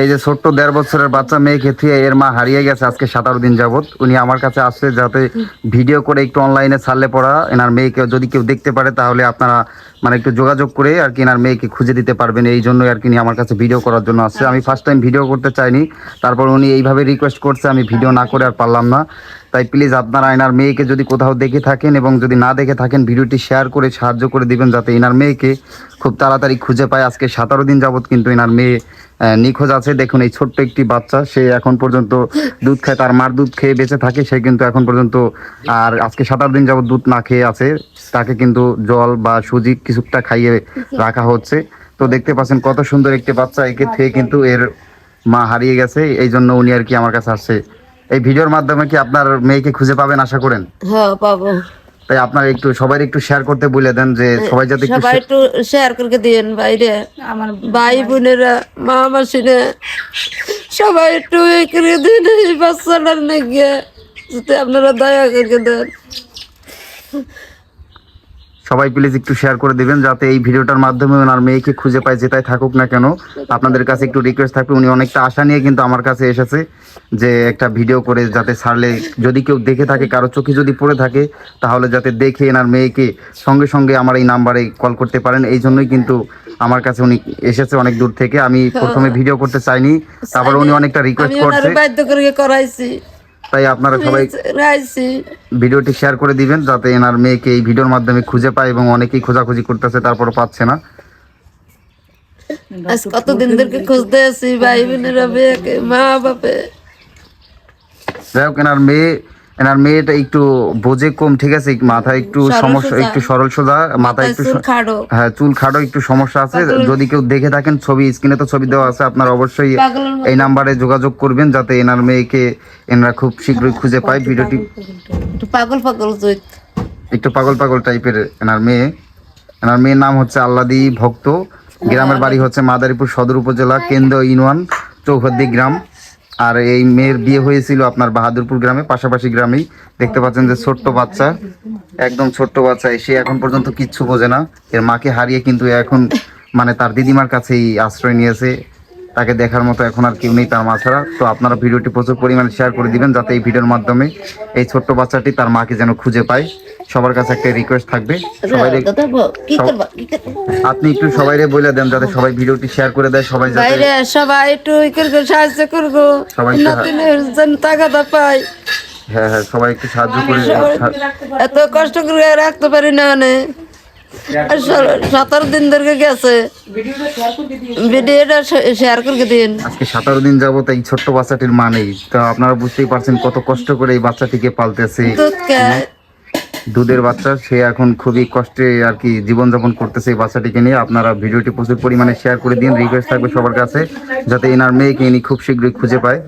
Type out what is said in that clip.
এই যে ছোট্ট দেড় বছরের বাচ্চা মেয়েকে থুয়ে এর মা হারিয়ে গেছে আজকে সাতারো দিন যাবত উনি আমার কাছে আসছে যাতে ভিডিও করে একটু অনলাইনে ছাড়লে পড়া, এনার মেয়েকে যদি কেউ দেখতে পারে তাহলে আপনারা মানে একটু যোগাযোগ করে আর কি এনার মেয়েকে খুঁজে দিতে পারবেন। এই জন্যই আর কি উনি আমার কাছে ভিডিও করার জন্য আসছে। আমি ফার্স্ট টাইম ভিডিও করতে চাইনি। তারপর উনি এইভাবে রিকোয়েস্ট করছে, আমি ভিডিও না করে আর পারলাম না। তাই প্লিজ আপনারা এনার মেয়েকে যদি কোথাও দেখে থাকেন এবং যদি না দেখে থাকেন, ভিডিওটি শেয়ার করে সাহায্য করে দিবেন যাতে এনার মেয়েকে খুব তাড়াতাড়ি খুঁজে পায়। আজকে সতেরো দিন যাবত কিন্তু এনার মেয়ে নিখোঁজ আছে। দেখুন এই ছোট্ট একটি বাচ্চা সে এখন পর্যন্ত দুধ খায় তার মার দুধ খেয়ে বেঁচে থাকে সে কিন্তু এখন পর্যন্ত আর আজকে সাতার দিন যাবত দুধ না খেয়ে আছে। তাকে কিন্তু জল বা সুজি কিছুটা খাইয়ে রাখা হচ্ছে। তো দেখতে পাচ্ছেন কত সুন্দর একটি বাচ্চা একে থেকে কিন্তু এর মা হারিয়ে গেছে। এই জন্য উনি আর কি আমার কাছে আসছে। এই ভিডিওর মাধ্যমে কি আপনার মেয়েকে খুঁজে পাবেন আশা করেন? হ্যাঁ পাবো। তাই আপনার একটু সবাই একটু শেয়ার করতে বলে দেন যে সবাই যাতে একটু সবাই একটু শেয়ার করে দেন বাইরে। আমার ভাই বোনেরা মা মাসিনে সবাই একটু করে দিন এই বাচ্চাটার নাকি যাতে আপনারা দয়া করে দেন। সবাই প্লিজ একটু শেয়ার করে দিবেন যাতে এই ভিডিওটার মাধ্যমে ওনার মেয়েকে খুঁজে পায় যেটাই থাকুক না কেন। আপনাদের কাছে একটু রিকোয়েস্ট থাকবে উনি অনেকটা আশা নিয়ে কিন্তু আমার কাছে এসেছে যে একটা ভিডিও করে যাতে ছাড়লে যদি কেউ দেখে থাকে কারও চোখে যদি পড়ে থাকে তাহলে যাতে দেখে এনার মেয়েকে সঙ্গে সঙ্গে আমার এই নাম্বারে কল করতে পারেন। এই জন্যই কিন্তু আমার কাছে উনি এসেছে অনেক দূর থেকে। আমি প্রথমে ভিডিও করতে চাইনি তারপর উনি অনেকটা রিকোয়েস্ট করছে। তাই আপনারা সবাই ভিডিওটি শেয়ার করে দিবেন যাতে এনার মেয়েকে এই ভিডিওর মাধ্যমে খুঁজে পায় এবং অনেকেই খোঁজাখুঁজি করতেছে তারপর পাচ্ছে না। আজ কতদিন ধরে খুঁজতে আছি ভাই বোনেরা মা বাপে যাই হোক এনার মেয়ে এনার মেয়েটা একটু বোঝে কম ঠিক আছে? মাথায় একটু সমস্যা একটু সরল সোজা মাথায় একটু হ্যাঁ চুল খাটো একটু সমস্যা আছে। যদি কেউ দেখে থাকেন ছবি স্ক্রিনে তো ছবি দেওয়া আছে আপনারা অবশ্যই এই নাম্বারে যোগাযোগ করবেন যাতে এনার মেয়েকে এনারা খুব শীঘ্রই খুঁজে পায় ভিডিওটি। পাগল পাগল একটু পাগল পাগল টাইপের এনার মেয়ে। এনার মেয়ের নাম হচ্ছে আল্লাদি ভক্ত। গ্রামের বাড়ি হচ্ছে মাদারীপুর সদর উপজেলা কেন্দ্র ইউনিয়ন চৌহদ্দি গ্রাম। আর এই মেয়ের বিয়ে হয়েছিল আপনার বাহাদুরপুর গ্রামে, পাশাপাশি গ্রামেই। দেখতে পাচ্ছেন যে ছোট্ট বাচ্চা, একদম ছোট্ট বাচ্চা সে এখন পর্যন্ত কিচ্ছু বোঝে না। এর মাকে হারিয়ে কিন্তু এখন মানে তার দিদিমার কাছেই আশ্রয় নিয়েছে। তাকে দেখার মতো এখন আর কেউ নেই তার মা ছাড়া তো আপনারা ভিডিওটি প্রচুর পরিমাণে শেয়ার করে দিবেন, যাতে এই ভিডিওর মাধ্যমে এই ছোট্ট বাচ্চাটি তার মাকে যেন খুঁজে পায়। সবার কাছে একটা রিকোয়েস্ট থাকবে। সবাই আপনি একটু সবাইরে বলে দেন যাতে সবাই ভিডিওটি শেয়ার করে দেয় সবাই যাতে সবাই একটু সাহায্য করব সবাই টাকাটা পাই। হ্যাঁ হ্যাঁ সবাই একটু সাহায্য করে এত কষ্ট করে রাখতে পারি না মানে সতেরো দিন ধরে গেছে। ভিডিওটা শেয়ার করে দিন। আজকে সতেরো দিন এই ছোট্ট বাচ্চাটির মা নেই। তো আপনারা বুঝতেই পারছেন কত কষ্ট করে এই বাচ্চাটিকে পালতেছে। দুধের বাচ্চা, সে এখন খুবই কষ্টে আর কি জীবনযাপন করতেছে এই বাচ্চাটিকে নিয়ে। আপনারা ভিডিওটি প্রচুর পরিমাণে শেয়ার করে দিন রিকোয়েস্ট থাকবে সবার কাছে, যাতে এনার মেয়েকে ইনি খুব শীঘ্রই খুঁজে পায়।